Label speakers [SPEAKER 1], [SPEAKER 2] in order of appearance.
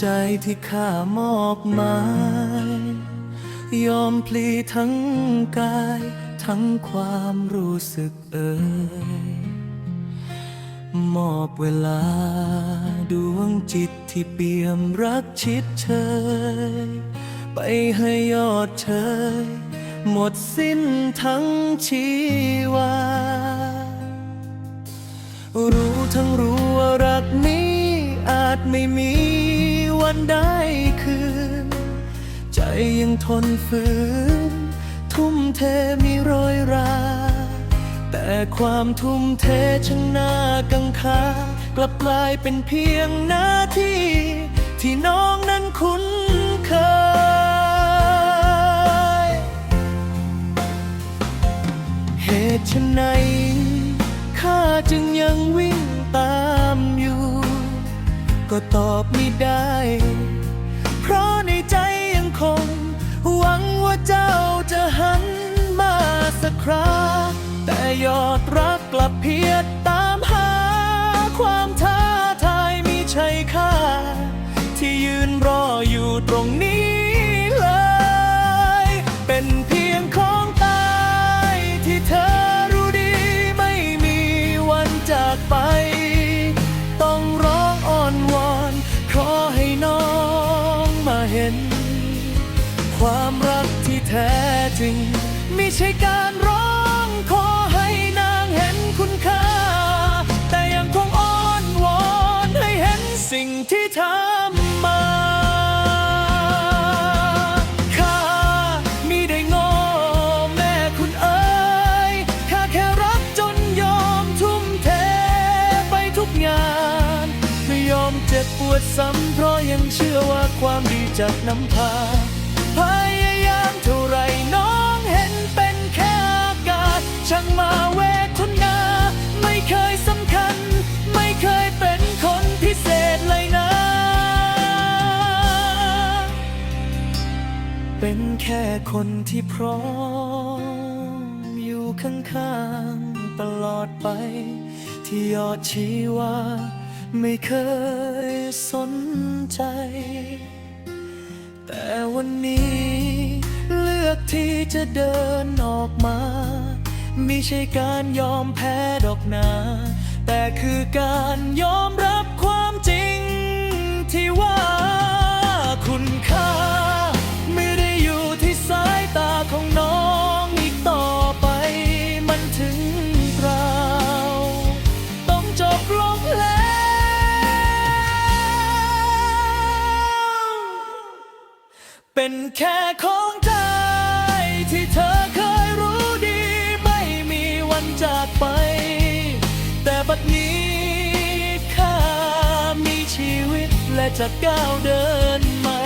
[SPEAKER 1] ใจที่ข้ามอบหมาย ยอมพลีทั้งกาย ทั้งความรู้สึกเอ่ยมอบเวลาดวงจิตที่เปี่ยมรักชิดเชย ไปให้ยอดเชย หมดสิ้นทั้งชีวา รู้ทั้งรู้ว่ารักนี้อาจไม่มี วันได้คืน ใจยังทนฝืน ทุ่มเทมีรอยรา แต่ความทุ่มเทช่างน่ากังขากลับกลายเป็นเพียงหน้าที่ ที่น้องนั้นคุ้นเคย เหตุไฉนข้าจึงยังวิ่งตามอยู่ ก็ตอบไม่ได้ เพราะในใจยังคง หวังว่าเจ้าจะหันมาสักคราแต่ยอดรักกลับเพียดตา ความรักที่แท้จริง ไม่ใช่การร้องขอให้นางเห็นคุณค่า แต่ยังคงอ้อนวอนให้เห็นสิ่งที่ทำมาข้ามิได้งอแม่คุณเอ๋ยข้าแค่รักจนยอมทุ่มเทไปทุกงานไม่ยอมเจ็บปวดซ้ำเพราะยังเชื่อว่าความดีจากน้ำพา เป็นแค่คนที่พร้อม อยู่ข้างๆตลอดไป ที่ยอดชีว่า ไม่เคยสนใจ แต่วันนี้ เลือกที่จะเดินออกมาไม่ใช่การยอมแพ้ดอกนา แต่คือการยอมรับความจริงที่ว่า เป็นแค่ของใจที่เธอเคยรู้ดี ไม่มีวันจากไป แต่บัดนี้ข้ามีชีวิตและจะก้าวเดินมา